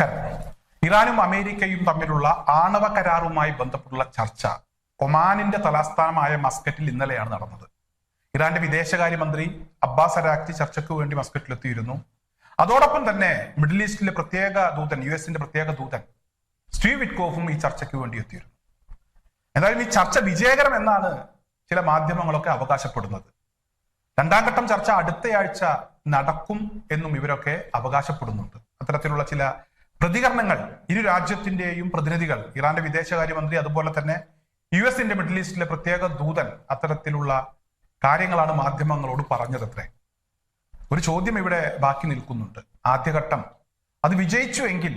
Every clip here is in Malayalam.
നമസ്കാരം. ഇറാനും അമേരിക്കയും തമ്മിലുള്ള ആണവ കരാറുമായി ബന്ധപ്പെട്ടുള്ള ചർച്ച ഒമാനിന്റെ തലസ്ഥാനമായ മസ്കറ്റിൽ ഇന്നലെയാണ് നടന്നത്. ഇറാന്റെ വിദേശകാര്യമന്ത്രി അബ്ബാസ് അരാക്ചി ചർച്ചയ്ക്ക് വേണ്ടി മസ്കറ്റിൽ എത്തിയിരുന്നു അതോടൊപ്പം തന്നെ മിഡിൽ ഈസ്റ്റിലെ പ്രത്യേക ദൂതൻ യു എസിന്റെ പ്രത്യേക ദൂതൻ സ്റ്റീവ് വിറ്റ്കോഫും ഈ ചർച്ചയ്ക്ക് വേണ്ടി എത്തിയിരുന്നു. എന്തായാലും ഈ ചർച്ച വിജയകരം എന്നാണ് ചില മാധ്യമങ്ങളൊക്കെ അവകാശപ്പെടുന്നത്. രണ്ടാം ഘട്ടം ചർച്ച അടുത്തയാഴ്ച നടക്കും എന്നും ഇവരൊക്കെ അവകാശപ്പെടുന്നുണ്ട്. അത്തരത്തിലുള്ള ചില പ്രതികരണങ്ങൾ ഇരു രാജ്യത്തിന്റെയും പ്രതിനിധികൾ ഇറാന്റെ വിദേശകാര്യമന്ത്രി അതുപോലെ തന്നെ യു എസിന്റെ മിഡിൽ ഈസ്റ്റിലെ പ്രത്യേക ദൂതൻ അത്തരത്തിലുള്ള കാര്യങ്ങളാണ് മാധ്യമങ്ങളോട് പറഞ്ഞതത്രേ. ഒരു ചോദ്യം ഇവിടെ ബാക്കി നിൽക്കുന്നുണ്ട്. ആദ്യഘട്ടം അത് വിജയിച്ചു എങ്കിൽ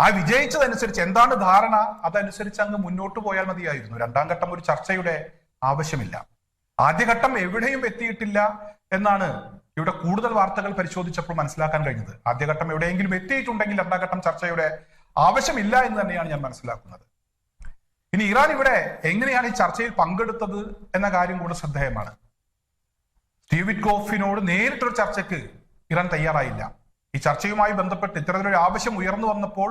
ആ വിജയിച്ചതനുസരിച്ച് എന്താണ് ധാരണ? അതനുസരിച്ച് അങ്ങ് മുന്നോട്ട് പോയാൽ മതിയായിരുന്നു. രണ്ടാം ഘട്ടം ഒരു ചർച്ചയുടെ ആവശ്യമില്ല. ആദ്യഘട്ടം എവിടെയും എത്തിയിട്ടില്ല. എന്നാണ് ഇവിടെ കൂടുതൽ വാർത്തകൾ പരിശോധിച്ചപ്പോൾ മനസ്സിലാക്കാൻ കഴിഞ്ഞത്. ആദ്യഘട്ടം എവിടെയെങ്കിലും എത്തിയിട്ടുണ്ടെങ്കിൽ രണ്ടാം ചർച്ചയുടെ ആവശ്യമില്ല എന്ന് തന്നെയാണ് ഞാൻ മനസ്സിലാക്കുന്നത്. ഇനി ഇറാൻ ഇവിടെ എങ്ങനെയാണ് ഈ ചർച്ചയിൽ പങ്കെടുത്തത് എന്ന കാര്യം കൂടെ ശ്രദ്ധേയമാണ്. ഡേവിഡ് കോഫിനോട് നേരിട്ടൊരു ചർച്ചയ്ക്ക് ഇറാൻ തയ്യാറായില്ല. ഈ ചർച്ചയുമായി ബന്ധപ്പെട്ട് ഇത്തരത്തിലൊരു ആവശ്യം ഉയർന്നു വന്നപ്പോൾ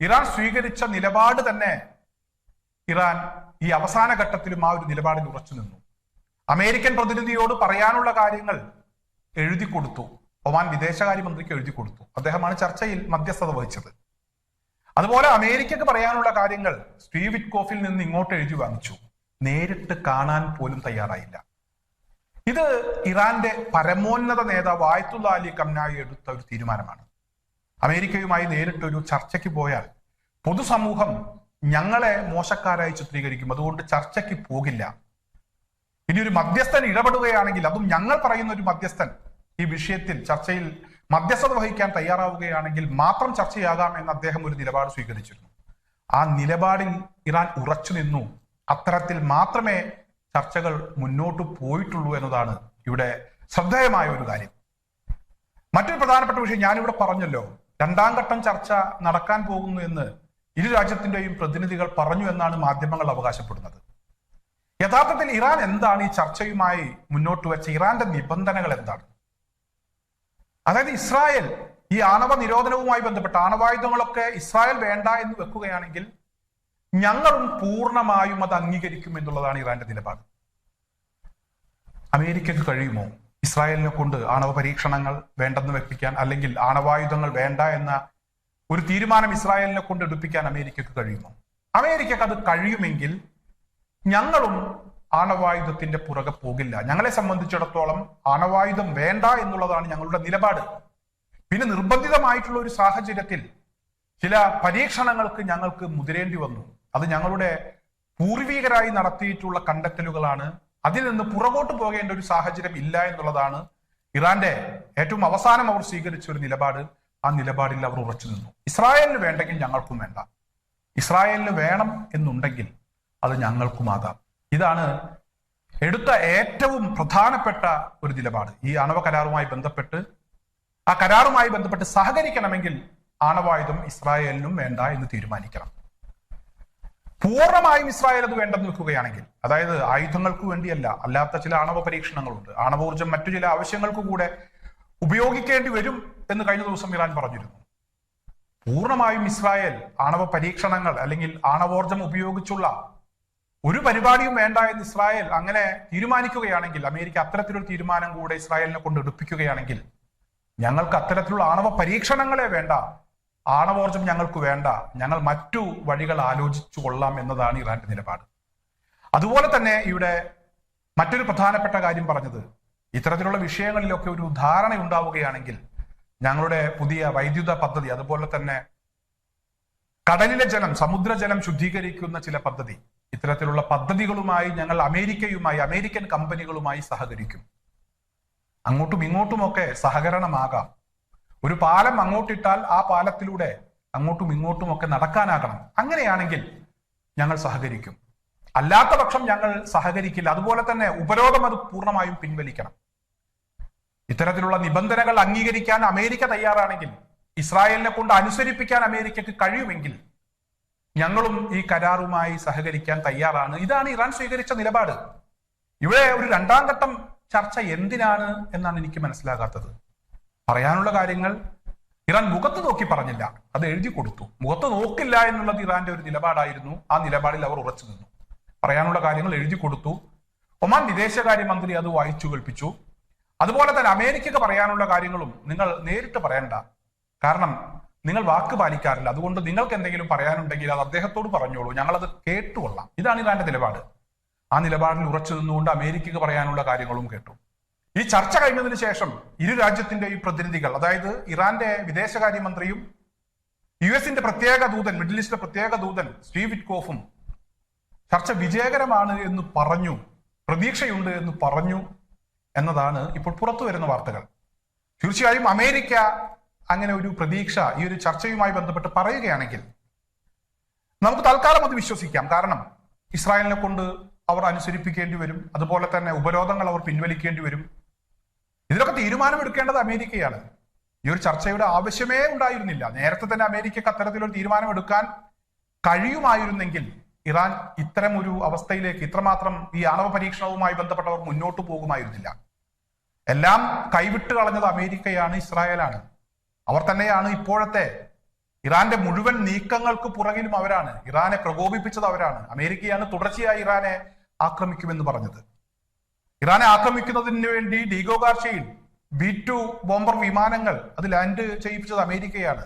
ഇറാൻ സ്വീകരിച്ച നിലപാട് തന്നെ ഇറാൻ ഈ അവസാന ഘട്ടത്തിലും ആ ഒരു നിലപാടിൽ ഉറച്ചു നിന്നു. അമേരിക്കൻ പ്രതിനിധിയോട് പറയാനുള്ള കാര്യങ്ങൾ എഴുതി കൊടുത്തു. ഒമാൻ വിദേശകാര്യമന്ത്രിക്ക് എഴുതി കൊടുത്തു. അദ്ദേഹമാണ് ചർച്ചയിൽ മധ്യസ്ഥത വഹിച്ചത്. അതുപോലെ അമേരിക്കക്ക് പറയാനുള്ള കാര്യങ്ങൾ സ്റ്റീവ് വിറ്റ്കോഫിൽ നിന്ന് ഇങ്ങോട്ട് എഴുതി വാങ്ങിച്ചു. നേരിട്ട് കാണാൻ പോലും തയ്യാറായില്ല. ഇത് ഇറാന്റെ പരമോന്നത നേതാവ് ആയത്തുള്ള അലി കംനായി എടുത്ത ഒരു തീരുമാനമാണ്. അമേരിക്കയുമായി നേരിട്ടൊരു ചർച്ചയ്ക്ക് പോയാൽ പൊതുസമൂഹം ഞങ്ങളെ മോശക്കാരായി ചിത്രീകരിക്കും. അതുകൊണ്ട് ചർച്ചയ്ക്ക് പോകില്ല. ഇനി ഒരു മധ്യസ്ഥൻ ഇടപെടുകയാണെങ്കിൽ അതും ഞങ്ങൾ പറയുന്ന ഒരു മധ്യസ്ഥൻ ഈ വിഷയത്തിൽ ചർച്ചയിൽ മധ്യസ്ഥത വഹിക്കാൻ തയ്യാറാവുകയാണെങ്കിൽ മാത്രം ചർച്ചയാകാം എന്ന് അദ്ദേഹം ഒരു നിലപാട് സ്വീകരിച്ചിരുന്നു. ആ നിലപാടിൽ ഇറാൻ ഉറച്ചു നിന്നു. അത്തരത്തിൽ മാത്രമേ ചർച്ചകൾ മുന്നോട്ട് പോയിട്ടുള്ളൂ എന്നതാണ് ഇവിടെ ശ്രദ്ധേയമായ ഒരു കാര്യം. മറ്റൊരു പ്രധാനപ്പെട്ട വിഷയം ഞാനിവിടെ പറഞ്ഞല്ലോ. രണ്ടാം ഘട്ടം ചർച്ച നടക്കാൻ പോകുന്നു എന്ന് ഇരു രാജ്യത്തിന്റെയും പ്രതിനിധികൾ പറഞ്ഞു എന്നാണ് മാധ്യമങ്ങൾ അവകാശപ്പെടുന്നത്. യഥാർത്ഥത്തിൽ ഇറാൻ എന്താണ് ഈ ചർച്ചയുമായി മുന്നോട്ട് വെച്ച ഇറാന്റെ നിബന്ധനകൾ എന്താണ്? അതായത് ഇസ്രായേൽ ഈ ആണവ നിരോധനവുമായി ബന്ധപ്പെട്ട ആണവായുധങ്ങളൊക്കെ ഇസ്രായേൽ വേണ്ട എന്ന് വെക്കുകയാണെങ്കിൽ ഞങ്ങളും പൂർണമായും അത് അംഗീകരിക്കും എന്നുള്ളതാണ് ഇറാന്റെ നിലപാട്. അമേരിക്കക്ക് കഴിയുമോ ഇസ്രായേലിനെ കൊണ്ട് ആണവ പരീക്ഷണങ്ങൾ വേണ്ടെന്ന് വെപ്പിക്കാൻ അല്ലെങ്കിൽ ആണവായുധങ്ങൾ വേണ്ട എന്ന ഒരു തീരുമാനം ഇസ്രായേലിനെ കൊണ്ട് എടുപ്പിക്കാൻ അമേരിക്കക്ക് കഴിയുമോ? അമേരിക്കക്ക് അത് കഴിയുമെങ്കിൽ ഞങ്ങളും ആണവായുധത്തിന്റെ പുറകെ പോകില്ല. ഞങ്ങളെ സംബന്ധിച്ചിടത്തോളം ആണവായുധം വേണ്ട എന്നുള്ളതാണ് ഞങ്ങളുടെ നിലപാട്. പിന്നെ നിർബന്ധിതമായിട്ടുള്ള ഒരു സാഹചര്യത്തിൽ ചില പരീക്ഷണങ്ങൾക്ക് ഞങ്ങൾക്ക് മുതിരേണ്ടി വന്നു. അത് ഞങ്ങളുടെ പൂർവികരായി നടത്തിയിട്ടുള്ള കണ്ടെത്തലുകളാണ്. അതിൽ നിന്ന് പുറകോട്ട് പോകേണ്ട ഒരു സാഹചര്യം ഇല്ല എന്നുള്ളതാണ് ഇറാന്റെ ഏറ്റവും അവസാനം അവർ സ്വീകരിച്ച ഒരു നിലപാട്. ആ നിലപാടിൽ അവർ ഉറച്ചു നിന്നു. ഇസ്രായേലിന് വേണ്ടെങ്കിൽ ഞങ്ങൾക്കും വേണ്ട. ഇസ്രായേലിന് വേണം എന്നുണ്ടെങ്കിൽ അത് ഞങ്ങൾക്കുമാകാം ഇതാണ് എടുത്ത ഏറ്റവും പ്രധാനപ്പെട്ട ഒരു നിലപാട്. ഈ ആണവ കരാറുമായി ബന്ധപ്പെട്ട് ആ കരാറുമായി ബന്ധപ്പെട്ട് സഹകരിക്കണമെങ്കിൽ ആണവായുധം ഇസ്രായേലിനും വേണ്ട എന്ന് തീരുമാനിക്കണം. പൂർണമായും ഇസ്രായേൽ അത് വേണ്ടെന്ന് വെക്കുകയാണെങ്കിൽ അതായത് ആയുധങ്ങൾക്ക് വേണ്ടിയല്ല അല്ലാത്ത ചില ആണവ പരീക്ഷണങ്ങളുണ്ട്. ആണവോർജം മറ്റു ചില ആവശ്യങ്ങൾക്ക് കൂടെ ഉപയോഗിക്കേണ്ടി വരും എന്ന് കഴിഞ്ഞ ദിവസം ഇറാൻ പറഞ്ഞിരുന്നു. പൂർണമായും ഇസ്രായേൽ ആണവ പരീക്ഷണങ്ങൾ അല്ലെങ്കിൽ ആണവോർജം ഉപയോഗിച്ചുള്ള ഒരു പരിപാടിയും വേണ്ട എന്ന് ഇസ്രായേൽ അങ്ങനെ തീരുമാനിക്കുകയാണെങ്കിൽ അമേരിക്ക അത്തരത്തിലൊരു തീരുമാനം കൂടെ ഇസ്രായേലിനെ കൊണ്ട് എടുപ്പിക്കുകയാണെങ്കിൽ ഞങ്ങൾക്ക് അത്തരത്തിലുള്ള ആണവ പരീക്ഷണങ്ങളെ വേണ്ട ആണവോർജം ഞങ്ങൾക്ക് വേണ്ട ഞങ്ങൾ മറ്റു വഴികൾ ആലോചിച്ചു കൊള്ളാം എന്നതാണ് ഇറാന്റെ നിലപാട്. അതുപോലെ തന്നെ ഇവിടെ മറ്റൊരു പ്രധാനപ്പെട്ട കാര്യം പറഞ്ഞത് ഇത്തരത്തിലുള്ള വിഷയങ്ങളിലൊക്കെ ഒരു ധാരണ ഉണ്ടാവുകയാണെങ്കിൽ ഞങ്ങളുടെ പുതിയ വൈദ്യുത പദ്ധതി അതുപോലെ തന്നെ കടലിലെ ജലം സമുദ്രജലം ശുദ്ധീകരിക്കുന്ന ചില പദ്ധതി ഇത്തരത്തിലുള്ള പദ്ധതികളുമായി ഞങ്ങൾ അമേരിക്കയുമായി അമേരിക്കൻ കമ്പനികളുമായി സഹകരിക്കും. അങ്ങോട്ടും ഇങ്ങോട്ടുമൊക്കെ സഹകരണമാകാം. ഒരു പാലം അങ്ങോട്ടിട്ടാൽ ആ പാലത്തിലൂടെ അങ്ങോട്ടും ഇങ്ങോട്ടുമൊക്കെ നടക്കാനാകണം. അങ്ങനെയാണെങ്കിൽ ഞങ്ങൾ സഹകരിക്കും. അല്ലാത്ത പക്ഷം ഞങ്ങൾ സഹകരിക്കില്ല. അതുപോലെ തന്നെ ഉപരോധം അത് പൂർണമായും പിൻവലിക്കണം. ഇത്തരത്തിലുള്ള നിബന്ധനകൾ അംഗീകരിക്കാൻ അമേരിക്ക തയ്യാറാണെങ്കിൽ ഇസ്രായേലിനെ കൊണ്ട് അനുസരിപ്പിക്കാൻ അമേരിക്കക്ക് കഴിയുമെങ്കിൽ ഞങ്ങളും ഈ കരാറുമായി സഹകരിക്കാൻ തയ്യാറാണ്. ഇതാണ് ഇറാൻ സ്വീകരിച്ച നിലപാട്. ഇവിടെ ഒരു രണ്ടാം ഘട്ടം ചർച്ച എന്തിനാണ് എന്നാണ് എനിക്ക് മനസ്സിലാകാത്തത്. പറയാനുള്ള കാര്യങ്ങൾ ഇറാൻ മുഖത്ത് നോക്കി പറഞ്ഞില്ല. അത് എഴുതി കൊടുത്തു. മുഖത്ത് നോക്കില്ല എന്നുള്ളത് ഇറാന്റെ ഒരു നിലപാടായിരുന്നു. ആ നിലപാടിൽ അവർ ഉറച്ചു നിന്നു. പറയാനുള്ള കാര്യങ്ങൾ എഴുതി കൊടുത്തു. ഒമാൻ വിദേശകാര്യമന്ത്രി അത് വായിച്ചു കേൾപ്പിച്ചു. അതുപോലെ തന്നെ അമേരിക്കക്ക് പറയാനുള്ള കാര്യങ്ങളും നിങ്ങൾ നേരിട്ട് പറയണ്ട. കാരണം നിങ്ങൾ വാക്ക് പാലിക്കാറില്ല. അതുകൊണ്ട് നിങ്ങൾക്ക് എന്തെങ്കിലും പറയാനുണ്ടെങ്കിൽ അത് അദ്ദേഹത്തോട് പറഞ്ഞോളൂ. ഞങ്ങളത് കേട്ടുകൊള്ളാം ഇതാണ് ഇറാന്റെ നിലപാട്. ആ നിലപാടിൽ ഉറച്ചു നിന്നുകൊണ്ട് അമേരിക്കക്ക് പറയാനുള്ള കാര്യങ്ങളും കേട്ടു. ഈ ചർച്ച കഴിഞ്ഞതിന് ശേഷം ഇരു രാജ്യത്തിന്റെയും പ്രതിനിധികൾ അതായത് ഇറാന്റെ വിദേശകാര്യമന്ത്രിയും യു എസിന്റെ പ്രത്യേക ദൂതൻ മിഡിൽ ഈസ്റ്റിലെ പ്രത്യേക ദൂതൻ സ്റ്റീവ് വിറ്റ്കോഫും ചർച്ച വിജയകരമാണ് എന്ന് പറഞ്ഞു പ്രതീക്ഷയുണ്ട് എന്ന് പറഞ്ഞു എന്നതാണ് ഇപ്പോൾ പുറത്തു വരുന്ന വാർത്തകൾ. തീർച്ചയായും അമേരിക്ക അങ്ങനെ ഒരു പ്രതീക്ഷ ഈ ഒരു ചർച്ചയുമായി ബന്ധപ്പെട്ട് പറയുകയാണെങ്കിൽ നമുക്ക് തൽക്കാലം അത് വിശ്വസിക്കാം. കാരണം ഇസ്രായേലിനെ കൊണ്ട് അവർ അനുസരിപ്പിക്കേണ്ടി വരും. അതുപോലെ തന്നെ ഉപരോധങ്ങൾ അവർ പിൻവലിക്കേണ്ടി വരും. ഇതിലൊക്കെ തീരുമാനമെടുക്കേണ്ടത് അമേരിക്കയാണ്. ഈ ഒരു ചർച്ചയുടെ ആവശ്യമേ ഉണ്ടായിരുന്നില്ല. നേരത്തെ തന്നെ അമേരിക്കക്ക് അത്തരത്തിലൊരു തീരുമാനമെടുക്കാൻ കഴിയുമായിരുന്നെങ്കിൽ ഇറാൻ ഇത്തരം ഒരു അവസ്ഥയിലേക്ക് ഇത്രമാത്രം ഈ ആണവ പരീക്ഷണവുമായി ബന്ധപ്പെട്ടവർ മുന്നോട്ട് പോകുമായിരുന്നില്ല. എല്ലാം കൈവിട്ട് കളഞ്ഞത് അമേരിക്കയാണ് ഇസ്രായേലാണ്. അവർ തന്നെയാണ് ഇപ്പോഴത്തെ ഇറാന്റെ മുഴുവൻ നീക്കങ്ങൾക്ക് പുറകിലും അവരാണ്. ഇറാനെ പ്രകോപിപ്പിച്ചത് അവരാണ്. അമേരിക്കയാണ് തുടർച്ചയായി ഇറാനെ ആക്രമിക്കുമെന്ന് പറഞ്ഞത്. ഇറാനെ ആക്രമിക്കുന്നതിന് വേണ്ടി ഡീഗോ ഗാർഷയിൽ ബി ടു ബോംബർ വിമാനങ്ങൾ അത് ലാൻഡ് ചെയ്യിപ്പിച്ചത് അമേരിക്കയാണ്.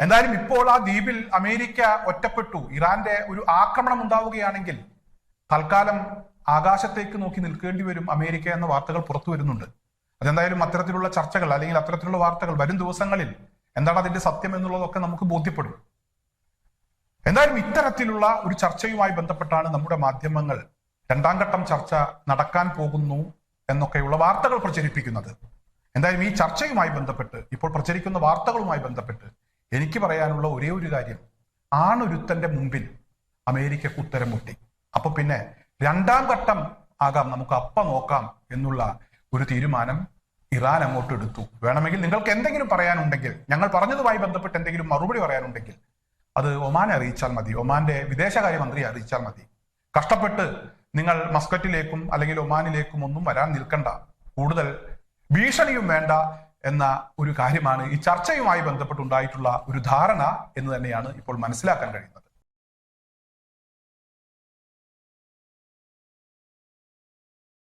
എന്തായാലും ഇപ്പോൾ ആ ദ്വീപിൽ അമേരിക്ക ഒറ്റപ്പെട്ടു. ഇറാന്റെ ഒരു ആക്രമണം ഉണ്ടാവുകയാണെങ്കിൽ തൽക്കാലം ആകാശത്തേക്ക് നോക്കി നിൽക്കേണ്ടി വരും അമേരിക്ക എന്ന വാർത്തകൾ പുറത്തു വരുന്നുണ്ട്. അതെന്തായാലും അത്തരത്തിലുള്ള ചർച്ചകൾ അല്ലെങ്കിൽ അത്തരത്തിലുള്ള വാർത്തകൾ വരും ദിവസങ്ങളിൽ എന്താണ് അതിന്റെ സത്യം എന്നുള്ളതൊക്കെ നമുക്ക് ബോധ്യപ്പെടും. എന്തായാലും ഇത്തരത്തിലുള്ള ഒരു ചർച്ചയുമായി ബന്ധപ്പെട്ടാണ് നമ്മുടെ മാധ്യമങ്ങൾ രണ്ടാം ഘട്ടം ചർച്ച നടക്കാൻ പോകുന്നു എന്നൊക്കെയുള്ള വാർത്തകൾ പ്രചരിപ്പിക്കുന്നത്. എന്തായാലും ഈ ചർച്ചയുമായി ബന്ധപ്പെട്ട് ഇപ്പോൾ പ്രചരിക്കുന്ന വാർത്തകളുമായി ബന്ധപ്പെട്ട് എനിക്ക് പറയാനുള്ള ഒരേ ഒരു കാര്യം. ആണൊരുത്തന്റെ മുമ്പിൽ അമേരിക്ക ഉത്തരം മുട്ടി. അപ്പൊ പിന്നെ രണ്ടാം ഘട്ടം ആകാം നമുക്ക് അപ്പ നോക്കാം എന്നുള്ള ഒരു തീരുമാനം ഇറാൻ അങ്ങോട്ട് എടുത്തു. വേണമെങ്കിൽ നിങ്ങൾക്ക് എന്തെങ്കിലും പറയാനുണ്ടെങ്കിൽ ഞങ്ങൾ പറഞ്ഞതുമായി ബന്ധപ്പെട്ട് എന്തെങ്കിലും മറുപടി പറയാനുണ്ടെങ്കിൽ അത് ഒമാനെ അറിയിച്ചാൽ മതി. ഒമാന്റെ വിദേശകാര്യമന്ത്രിയെ അറിയിച്ചാൽ മതി. കഷ്ടപ്പെട്ട് നിങ്ങൾ മസ്കറ്റിലേക്കും അല്ലെങ്കിൽ ഒമാനിലേക്കും ഒന്നും വരാൻ നിൽക്കണ്ട. കൂടുതൽ ഭീഷണിയും വേണ്ട എന്ന ഒരു കാര്യമാണ് ഈ ചർച്ചയുമായി ബന്ധപ്പെട്ടുണ്ടായിട്ടുള്ള ഒരു ധാരണ എന്ന് തന്നെയാണ് ഇപ്പോൾ മനസ്സിലാക്കാൻ കഴിയുന്നത്.